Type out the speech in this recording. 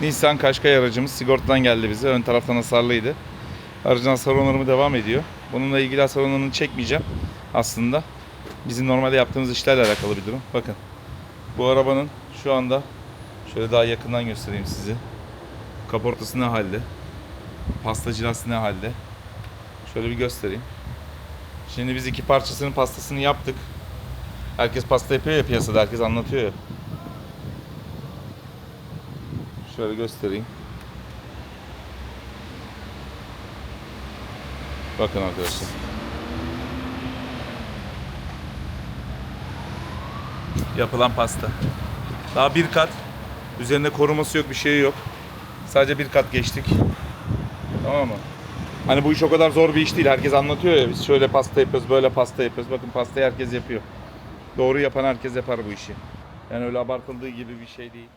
Nissan Qashqai aracımız sigortadan geldi bize. Ön taraftan hasarlıydı. Aracın hasar onarımı devam ediyor. Bununla ilgili hasar onarımını çekmeyeceğim aslında. Bizim normalde yaptığımız işlerle alakalı bir durum. Bakın bu arabanın şu anda şöyle daha yakından göstereyim size. Kaportası ne halde? Pasta cilası ne halde? Şöyle bir göstereyim. Şimdi biz iki parçasının pastasını yaptık. Herkes pasta yapıyor ya piyasada, herkes anlatıyor ya. Şöyle göstereyim. Bakın arkadaşlar. Yapılan pasta. Daha bir kat. Üzerinde koruması yok, bir şey yok. Sadece bir kat geçtik. Tamam mı? Hani bu iş o kadar zor bir iş değil. Herkes anlatıyor ya biz şöyle pasta yapıyoruz, böyle pasta yapıyoruz. Bakın pastayı herkes yapıyor. Doğru yapan herkes yapar bu işi. Yani öyle abartıldığı gibi bir şey değil.